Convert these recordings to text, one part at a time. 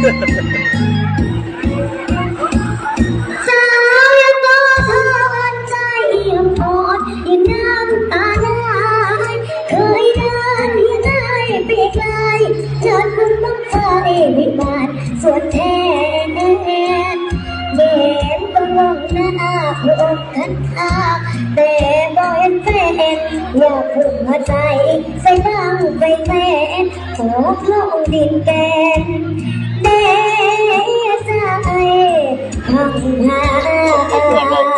สาวยังก็ทานใจยังพอดยังน้ำตาไหลเคยเดินยังไงไปไกลจนคุณต้องใจวิมานส่วนแทนเย็นต้องลงหน้าหัวกันอาแต่ หัวใจ ใส่บ้างไปแม่ขอพระองค์ดินแดนแม่ใจพังหา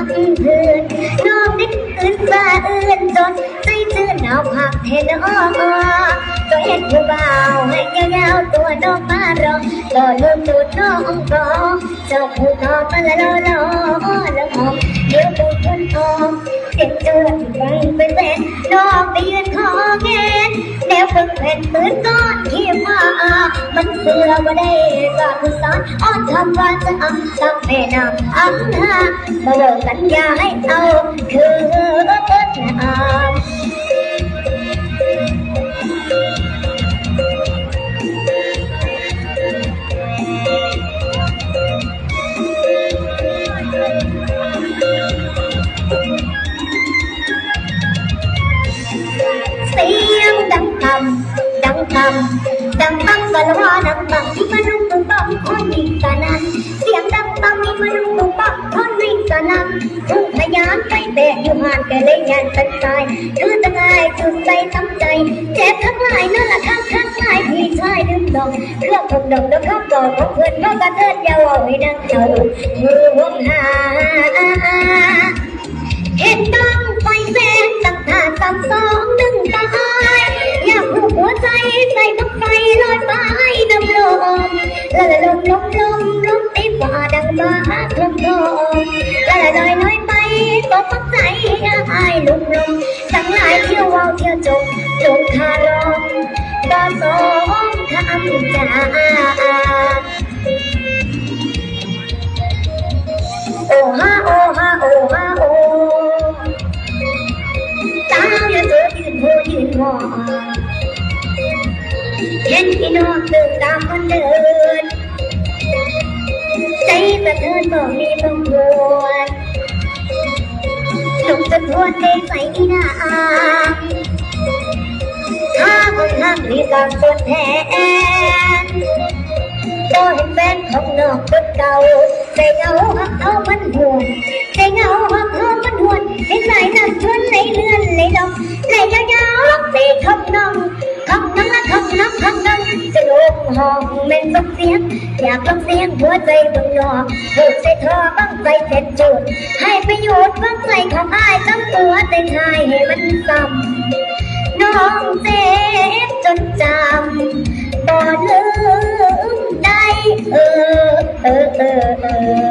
นตกหักพื้นน้องได้คืนฟ้าเอื่นจนใจชื่นหนาวผักเห็นอ้อตัวเห็นผู้บ่าวให้ยาวๆตัวน้องมารอต่อลูกตูดน้องก็เจ้าผู้นอนมาละลอลอละหอมเดี๋ยวผู้คนออกเสียงเจือนฟังเป็นแฟนน้องไปยืนคอแงน แนวฝึกแผ่นปืนก้อนที่มา มันเสือบ่ได้ก็คือสอนอ้อนทำว่าจะเอาตั้งแม่นำอังหามาเลิกสัญญาให้เอา คือน้ำเำดังต่ำดังตั้งกะละวาดังต่ำที่มันรุ่งตุ้มต่ำคนวิ่งสนั้นเสียงดังต่ำที่มันรุ่งตุ้มต่ำคนวิ่งสนั้นทุกพยานไปแบกอยู่ห่างแกเลยยันเป็นตายคือตะไงจุดใจตั้งใจเจ็บทั้งหลายนั่นแหละข้างข้างหลายพี่ชายลืมดองเครื่องผมดองดอกข้าวดอกของเพื่อนก็กระเทิดยาวเอาให้ดังเจ้ามือวงหาเห็นตั้งไฟแสงตั้งท่าตั้งสอง ใจใส่บักไฟลอยฟ้าให้ดำลมละละลมลมลมลมตีฝ่าดังมาลมลมละละลอยลอยไปตกปักใจอายลุมลมทั้งหลายเที่ยววาวเที่ยวจมจงคารมก็สองคำจ้า เห็นพี่น้องเดินตามมันเดิน ใจสะเทือนก็มีบางวนลุกสะท้อนในใสอีนาถ้าคนห้ามมีการสนแทนก็เห็นแฟนของนอกคนเก่าใจเงาหักเอามันห่วงใจเงาหักเอามันห่วงให้สายน้ำชวนไหลเลื่อน เป็นบังเสียง อยากลองเสียงหัวใจมึงนอกถูกใส่ท่อบังใจเจ็ดจุด ให้ประโยชน์บังใจของอ้ายตั้งตัวเต้นให้ให้มันซ้ำน้องเจ็บจนจำบ่ลืมได้เออเออเออเออ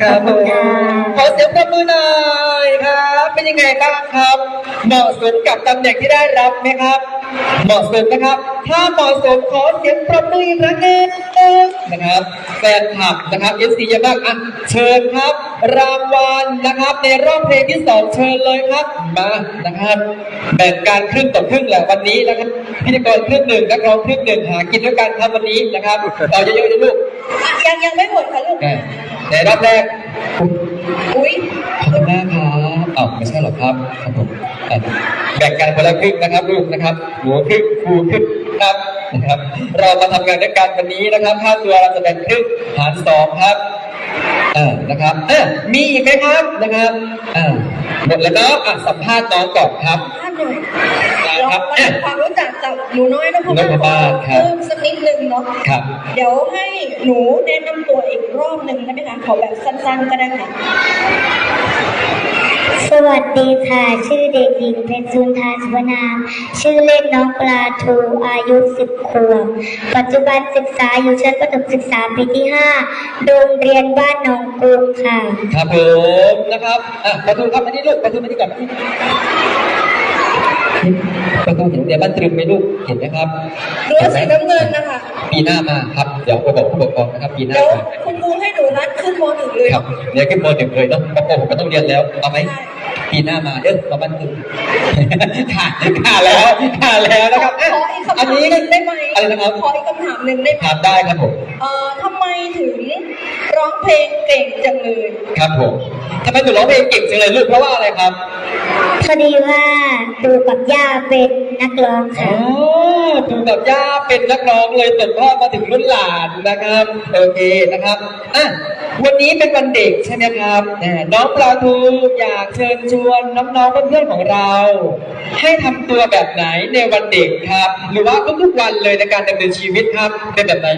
ครับผมขอเสียงปรบมือหน่อยครับ เป็นยังไงบ้างครับ เหมาะสมกับตำแหน่งที่ได้รับไหมครับ เหมาะสมนะครับ ถ้าเหมาะสมขอเสียงปรบมืออีกครั้งหนึงนะครับแฟนคลับนะครับเอฟซีเยอะมากอะเชิญครับ รางวัลนะครับ ในรอบเพลงที่สองเชิญเลยครับ มานะครับแบ่งการครึ่งต่อครึ่งแหละวันนี้นะครับ พิธีกรครึ่งหนึ่งนักร้องครึ่งหนึ่งหากินด้วยกันครับวันนี้นะครับต่อเยอะๆนะลูกยังยังไม่หมดค่ะลูกอะในรอบแรกอุ้ยขอบคุณมากครับอ้าวไม่ใช่หรอกครับครับผมอะแบ่งกันคนละครึ่งนะครับลูกนะครับหนูครึ่งครูครึ่งครับนะครับ เรามาทำงานด้วยกันวันนี้นะครับค่าตัวเราจะแบ่งครึ่งหารสองครับ อ่านะครับอะมีอีกไหมครับนะครับอ่าหมดแล้วเนาะอะสัมภาษณ์น้องก่อนครับ ท่านหน่อยได้เราครับมาทำความรู้จักกับหนูน้อยนพนพมาศครับ เพิ่มสักนิดนึงเนาะครับ เดี๋ยวให้หนูแนะนำตัวอีกรอบหนึ่งได้ไหมคะขอแบบสั้นๆก็ได้ค่ะ สวัสดีค่ะ ชื่อเด็กหญิงเพชรจุนทาสุวรรณาม ชื่อเล่นน้องปลาทูอายุสิบขวบ ปัจจุบันศึกษาอยู่ชั้นประถมศึกษาปีที่ห้าโรงเรียนบ้านหนองกรุงค่ะ ครับผมนะครับอะประตูครับมานี่ลูกประตูมานี่ก่อนประตูเห็นโรงเรียนบ้านตรึมไหมลูกเห็นไหมครับรั้วสีน้ำเงินนะคะ ปีหน้ามาครับ เดี๋ยวไปบอกผู้ปกครองนะครับปีหน้าเดี๋ยวมาคุณครูให้หนูนัดขึ้นมหนึ่งเลย ครับเดี๋ยวขึ้นมหนึ่งเลยเนาะปกครองผมก็ต้องเรียนแล้วเอาไหมใช่ ปีหน้ามาเด้อมาบ้านตึงขาดขาดแล้วขาดแล้วนะครับอะขออีกคำอัถานมนี้หนึ่งได้ไหมอะไรนะครับ ขออีกคำถามหนึ่งได้ไหมถามได้ครับผมเอ่อทำไมถึงร้องเพลงเก่งจังเลย ครับผมทำไมถึงร้องเพลงเก่งจังเลยลูกเพราะว่าอะไรครับ พอดีว่าปู่กับย่าเป็นนักร้องค่ะอถูกับย่าเป็นนักร้องเลยสืบทอดมาถึงรุ่นหลานนะครับ โอเคนะครับอะวันนี้เป็นวันเด็กใช่ไหมครับน้องปลาทูอยากเชิญชวนน้องๆเพื่อนๆของเรา ให้ทำตัวแบบไหนในวันเด็กครับ หรือว่าทุกๆวันเลยในการดำเนินชีวิตครับเป็นแบบไหน